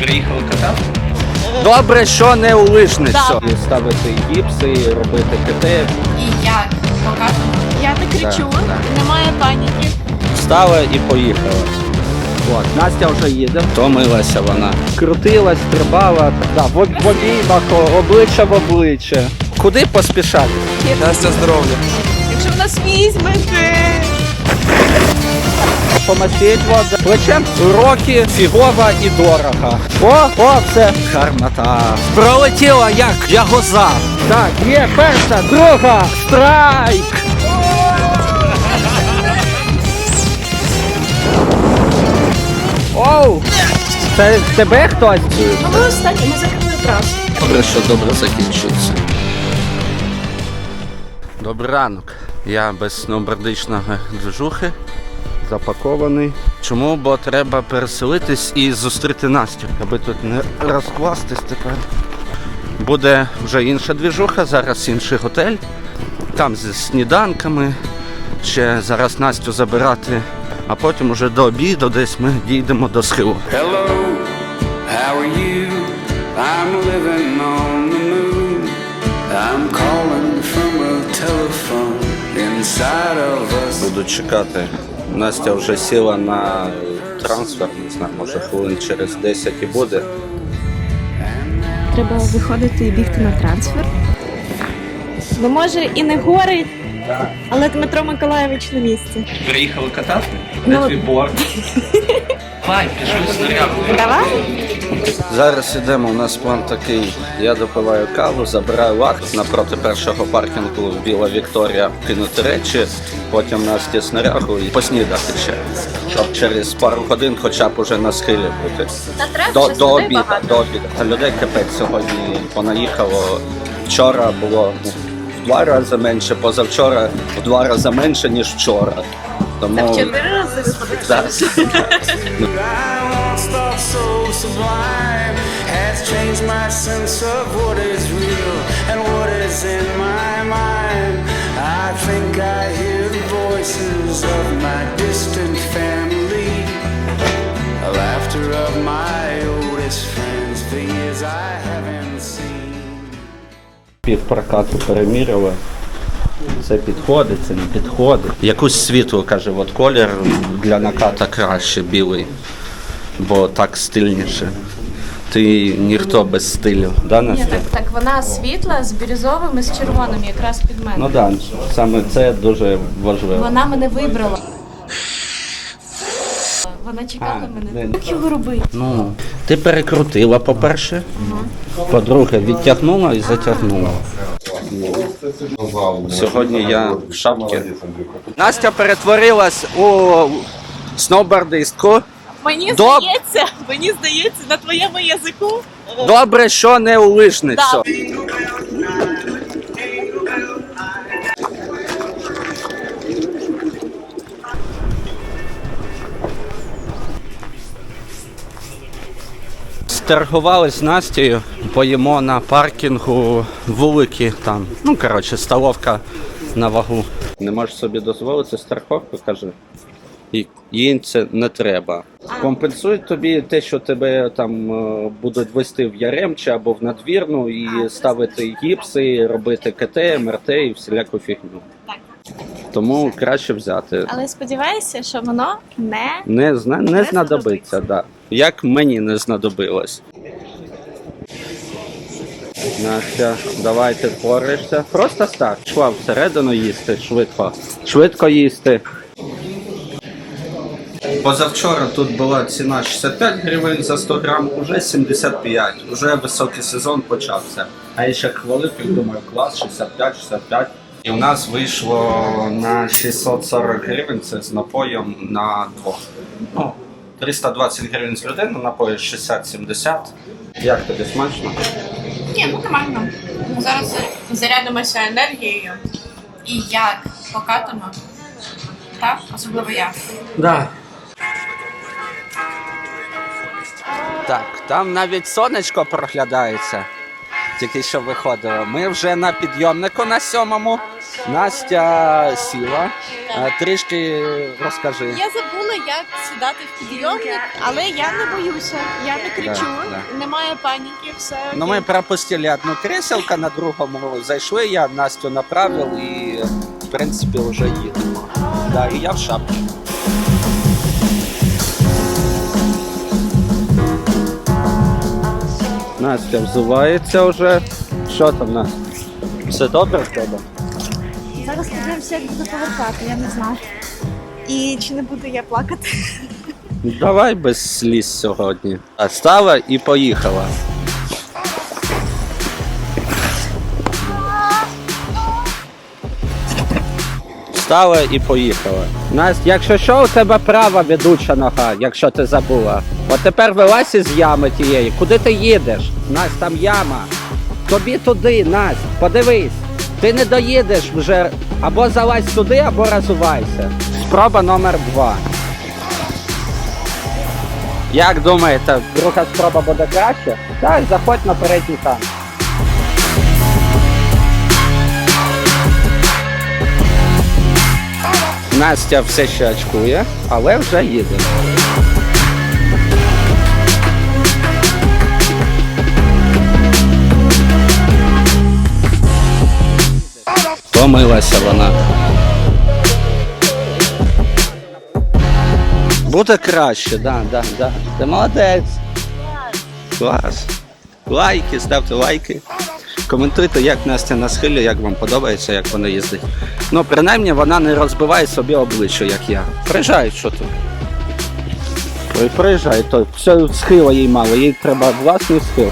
Приїхали катати? Добре, що не у лижницю. Да. І ставити гіпси, робити КТ. І як показано. Я не кричу, немає паніки. Встала і поїхала. От, Настя вже їде. Втомилася вона. Крутилась, стрибала, да, в, в обіймах, обличчя в обличчя. Куди поспішати? Настя здоров'я. Якщо в нас візьмете. Помастіть вода. Плечем уроки фігова і дорого. О, о, все. Гармата. Пролетіла як ягоза. Так, є перша, друга, страйк. Оу! Це тебе хтось? Ну ми останні, ми закрили трасу. Добре, що добре закінчується. Добрий ранок. Я без сноубордичного движухи запакований. Чому? Бо треба переселитись і зустріти Настю, аби тут не розкластись тепер. Буде вже інша двіжуха, зараз інший готель. Там зі сніданками. Ще зараз Настю забирати, а потім уже до обіду десь ми дійдемо до схилу. Hello, how are you? I'm living on the moon. I'm calling from a telephone inside of us. Буду чекати. Настя вже сіла на трансфер, не знаю, може хвилин через 10 і буде. Треба виходити і бігти на трансфер. Ну може і не гори, але Дмитро Миколаєвич на місці. Приїхали катати? Ну, Де твій борт? Давай, пішли снаряду. Давай. Зараз ідемо, у нас план такий. Я допиваю каву, забираю вахт напроти першого паркінгу Біла Вікторія кинути речі, потім Насті снарягу і поснідати ще. Щоб через пару годин хоча б уже на схилі бути. Та треба До, щось до людей обіду, багато. до обіду. А людей капець сьогодні понаїхало. Вчора було в два рази менше, позавчора в два рази менше, ніж вчора. Тому Так чотири рази. Да. Of my oldest friends, the years I haven't. Під прокату переміряли. Це підходить, це не підходить. Якусь світло, каже, от колір для наката краще білий, бо так стильніше. Ти ніхто без стилю, да, Ні, Настя? так, так вона світла з бірюзовим і з червоним, якраз під мене. Ну так, да, саме це дуже важливо. Вона мене вибрала. Вона чекала А, мене. Як його робити? Ну, ти перекрутила, по-перше. По-друге, відтягнула і затягнула. Сьогодні я в шапці. Настя перетворилась у сноубордистку. Мені Доб- здається, мені здається, на твоєму язику. Добре, що не у лижницю. Да. З Настею, поїмо на паркінгу вулики там. Ну, коротше, столовка на вагу. Не можеш собі дозволити страховку, каже. І їй це не треба. Компенсують тобі те, що тебе там е, будуть вести в Яремче або в надвірну і ставити гіпси, робити КТ, МРТ і всіляку фігню. Тому краще взяти. Але сподіваюся, що воно не Не, зна... не, Не знадобиться, да. Як мені не знадобилось. Настя, давай ти впораєшся. Просто став. Шла всередину їсти швидко. Швидко їсти. Позавчора тут була ціна 65 гривень за 100 грам, уже 75. Уже високий сезон почався. А я ще хвалив і думаю, клас, 65-65. І у нас вийшло на 640 гривень, це з напоєм на двох. Ну, 320 гривень з людини, напої 60-70. Як тобі смачно? Ні, ну нормально. Ми зараз зарядимося енергією. І як покатимо. Так, особливо я. Да. Так, там навіть сонечко проглядається. Тільки що виходило. Ми вже на підйомнику на сьомому. Настя сіла. Е, Трішки розкажи. Я забула як сідати в підйомник, але я не боюся, я не кричу, Да, немає паніки, все. Ну, ми пропустили одну креселка на другому. Зайшли, я Настю направив і, в принципі, вже їдемо. Да, і я в шапці. Настя взувається вже. Що там, Настя? Все добре в тебе? Зараз подивимося, як буде повертати, я не знаю. І чи не буду я плакати? Давай без сліз сьогодні. А стала і поїхала. Встала і поїхала. Настя, якщо що, у тебе права ведуча нога, якщо ти забула. От тепер вилазь із ями тієї. Куди ти їдеш? Настя, там яма. Тобі туди, Настя, подивись. Ти не доїдеш вже. Або залазь туди, або розувайся. Спроба номер два. Як думаєте, друга спроба буде краще? Так, заходь на передній танк. Настя все ще очкує, але вже їде. Помилася вона. Буде краще, да, да, да. Ти молодець. Клас. Лайки, ставте лайки. Коментуйте, як Настя на схилі, як вам подобається, як вона їздить. Ну, принаймні, вона не розбиває собі обличчя, як я. Приїжджай, що тут. Приїжджай, то все схила їй мало, їй треба власний схил.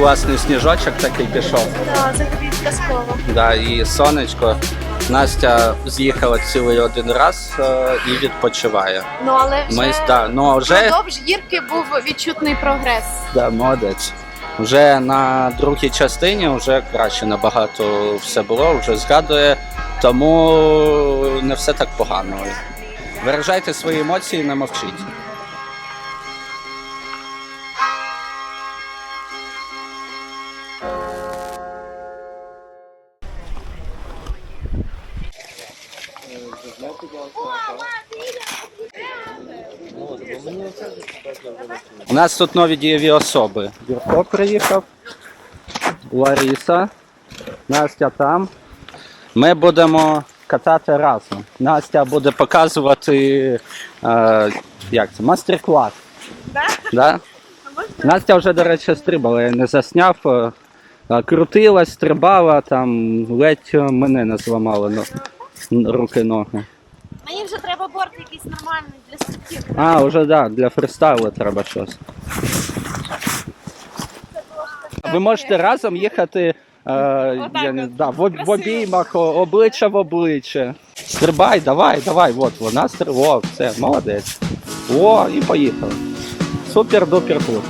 Класний сніжочок такий пішов. Так, взагалі казково. Да, і сонечко. Настя з'їхала цілий один раз е, і відпочиває. Ну але вже Ми да, ну вже впродовж гірки був відчутний прогрес. да, молодець. Вже на другій частині вже краще набагато все було, вже згадує, тому не все так погано. Виражайте свої емоції, не мовчіть. У нас тут нові дієві особи. Юрко приїхав, Лариса, Настя там. Ми будемо катати разом. Настя буде показувати е, як це, мастер-клас. Да? Да? Настя вже, до речі, стрибала, я не засняв. е, е, Крутилась, стрибала, там ледь мене не зламала ну, руки, ноги. Мені вже треба борт якийсь нормальний для стрибків. А, вже да, для фристайлу треба щось. Ви можете разом їхати е, я не, да, в, об- в обіймах, о- обличчя в обличчя. Стрибай, давай, давай, от вона стрибала, все, молодець. О, і поїхали. Супер дупер клуб.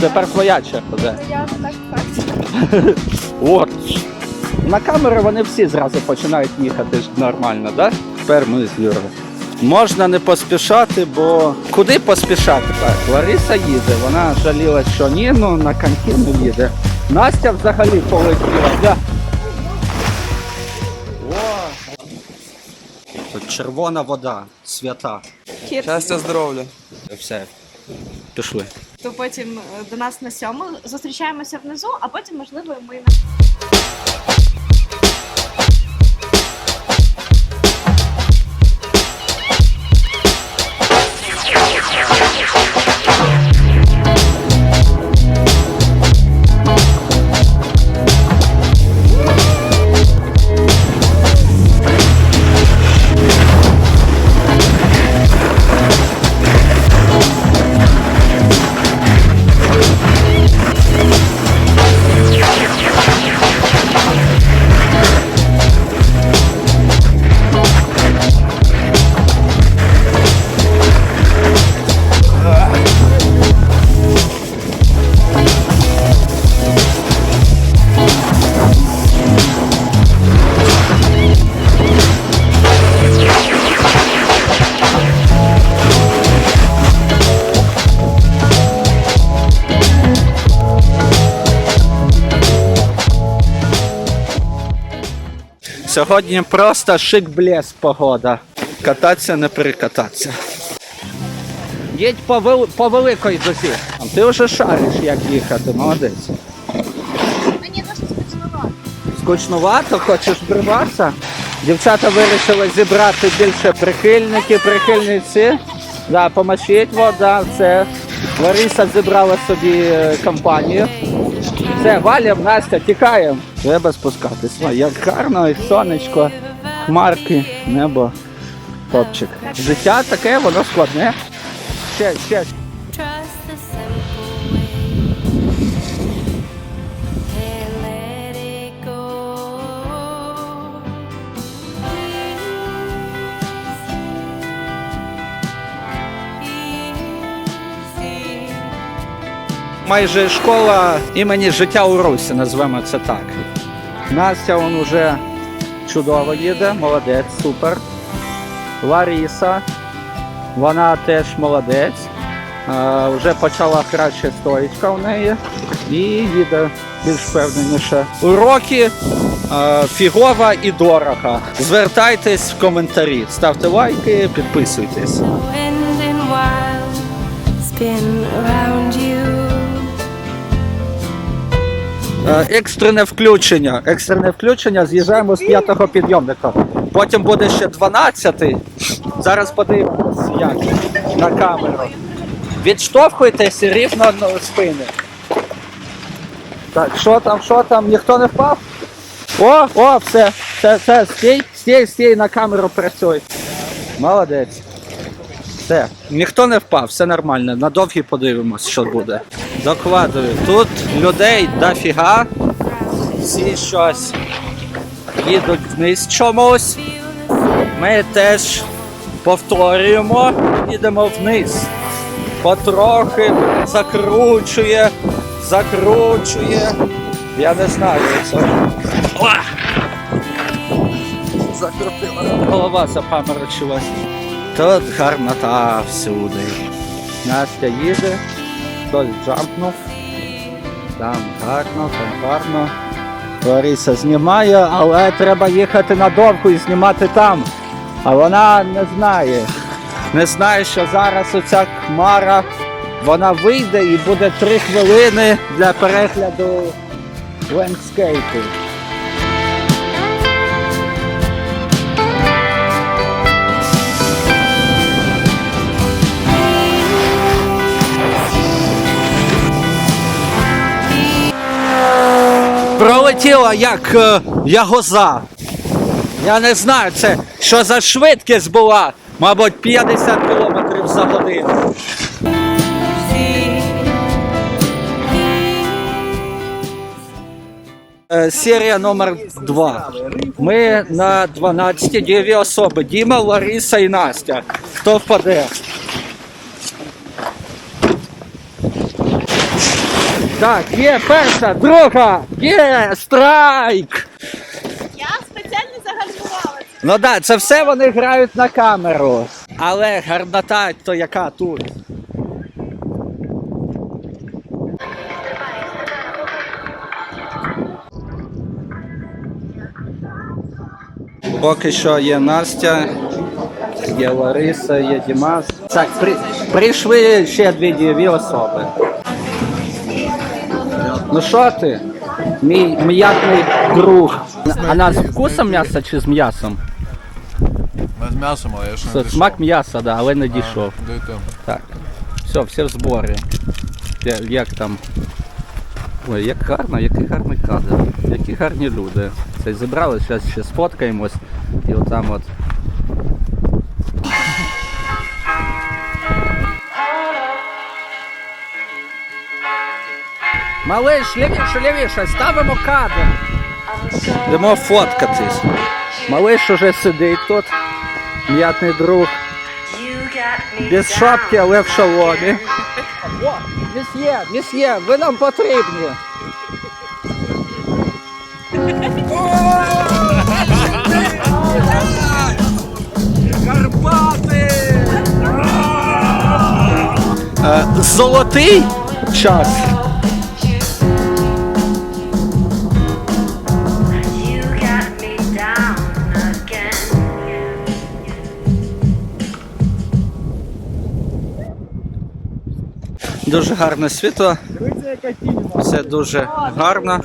Тепер твоя черга, я так так. От. На камеру вони всі зразу починають їхати ж нормально, да? Тепер ми з Юрою. Можна не поспішати, бо куди поспішати так? Лариса їде, вона жаліла, що ні, ну на коньки не їде. Настя взагалі полетіла. Да. О! Тут червона вода, свята. Щастя, здоров'я. Все. Пішли. То потім е, до нас на сьому зустрічаємося внизу, а потім, можливо, ми на Сьогодні просто шик-блеск погода. Кататися, не перекататися. Їдь по, вел... по великій дозі. Ти вже шариш, як їхати, молодець. Мені дуже скучновато. Скучнувато, хочеш вбриватися? Дівчата вирішили зібрати більше прихильників, прихильниці. Да, помочіть вода, це. Лариса зібрала собі е, компанію. Все, валям, Настя, тікаємо. Треба спускатись. Ой, Як гарно, і сонечко, хмарки, небо. Топчик. Життя таке, воно складне. Ще, ще. Майже школа імені життя у Русі, назвемо це так. Настя он уже чудово їде, молодець, супер. Ларіса, вона теж молодець. Е, вже почала краще стоїчка у неї і їде більш впевненіше. Уроки е, фігова і дорого. Звертайтесь в коментарі, ставте лайки, підписуйтесь. Екстрене включення. Екстрене включення з'їжджаємо з п'ятого підйомника. Потім буде ще 12-й. Зараз подивимось, як на камеру. Відштовхуйтеся рівно спини. Так, що там, що там? Ніхто не впав? О, о, все, все, все, стій, стій, стій, на камеру працюй. Молодець. Все, ніхто не впав, все нормально. На довгі подивимось, що буде. Докладую. Тут людей дофіга. Всі щось їдуть вниз чомусь. Ми теж повторюємо, їдемо вниз. Потрохи закручує, закручує. Я не знаю. Це... Закрутила. Голова запаморочилась. Тут гарнота всюди. Настя їде, хтось джампнув. Там гарно, там гарно. Лариса знімає, але треба їхати надовго і знімати там. А вона не знає. Не знає, що зараз оця хмара, вона вийде і буде три хвилини для перегляду лендскейпу. Пролетіла як е, ягоза. Я не знаю, це що за швидкість була. Мабуть, 50 км за годину. Е, Серія номер 2. Ми на 12 дві особи. Діма, Лариса і Настя. Хто впаде? Так, є перша, друга, є страйк. Я спеціально загальмувала. Ну так, да, це все вони грають на камеру. Але гарнота то яка тут. Поки що є Настя, є Лариса, є Дімас. Так, при, прийшли ще дві дві особи. Ну що ти? Мій м'ятний друг. А нас з вкусом м'яса чи з м'ясом? Ми з м'ясом, але я ще не Це дійшов. смак м'яса, да, але не дійшов. Дайте. Так. Все, всі в зборі. Я- Як там? Ой, як гарно, який гарний кадр. Які гарні люди. Це зібрали, зараз ще сфоткаємось. І отам от. Малиш, лівіше, лівіше, ставимо кадр. Йдемо фоткатись. Малиш уже сидить тут. М'ятний друг. Без шапки, але в шаломі. Місьє, місьє, ви нам потрібні. Карпати! Е, Золотий час. Дуже гарне світло. Все дуже гарно.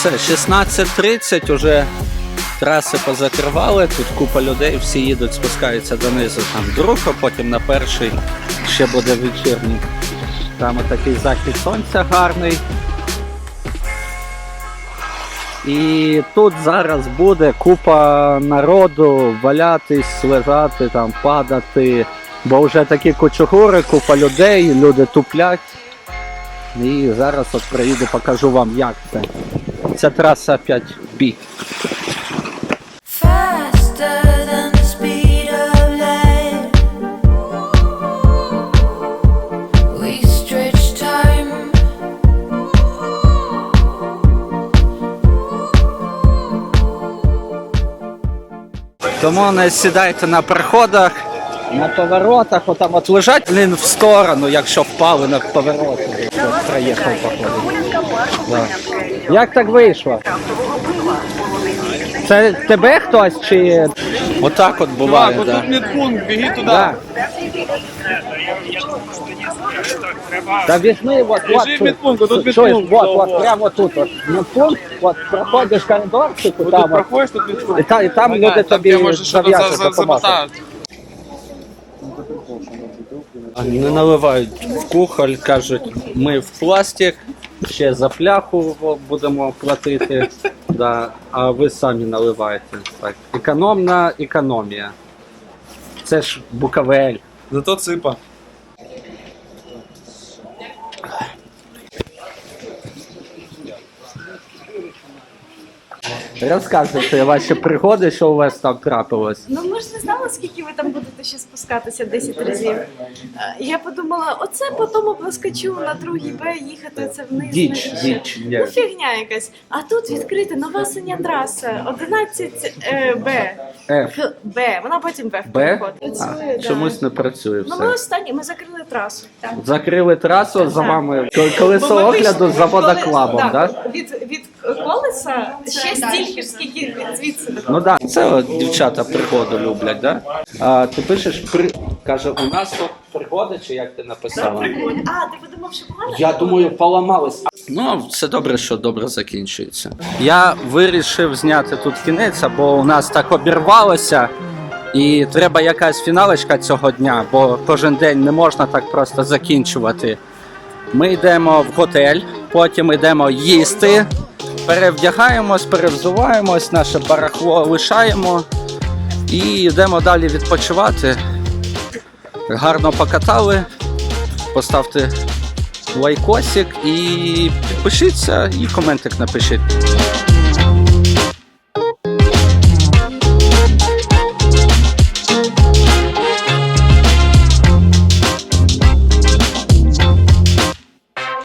Все, 16.30 уже траси позакривали, тут купа людей, всі їдуть, спускаються донизу там друг, а потім на перший ще буде вечірній. Там такий захід сонця гарний. І тут зараз буде купа народу валятись, лежати, там, падати, бо вже такі кучугури, купа людей, люди туплять. І зараз от приїду, покажу вам, як це. Ця траса 5B. Faster than the speed of light. We stretch time. Тому не сідайте на переходах, на поворотах, отам от лежать блін, в сторону, якщо впали на повороті. От Проїхав, походу. Да. Як так вийшло? Це тебе хтось чи. Отак от буває, так. Да. медпункт, беги туда. Да. Да візьми, вот, вот Біжи в тут. медпункт, тут Чуєш, медпункт, во, вот, прямо тут, от, медпункт, от, проходиш коридорчику, Вот там, тут от, проходишь, тут медпункт. і, та, і там люди тобі тебе може зав'яжуть, за- за- Не наливають в кухоль, кажуть, ми в пластик, ще за пляху будемо платити, да, а ви самі наливаєте. Так. Економна економія. Це ж Буковель. Зато ципа. Розказуйте ваші пригоди, що у вас там трапилось. Ну ми ж не знали, скільки ви там будете ще спускатися 10 разів. Е, Я подумала, оце по тому плескачу на другий Б їхати це вниз. Діч, діч. Ну фігня якась. А тут відкрита нова синя траса 11 е, Б. Ф. Б. Вона потім Б Б? Працює, да. чомусь не працює Ну ми останні, ми закрили трасу. Так. Закрили трасу за вами колесо огляду за так, так? Від, від колеса ще стільки ж, скільки звідси. Ну так, да. це от дівчата пригоду люблять, да? А ти пишеш при. Каже, у нас тут пригоди, чи як ти написала? А, ти подумав, що погано? Я думаю, поламалось. Ну, все добре, що добре закінчується. Я вирішив зняти тут кінець, бо у нас так обірвалося. І треба якась фіналочка цього дня, бо кожен день не можна так просто закінчувати. Ми йдемо в готель, потім йдемо їсти, перевдягаємось, перевзуваємось, наше барахло лишаємо і йдемо далі відпочивати. Гарно покатали. Поставте лайкосик і підпишіться, і коментик напишіть.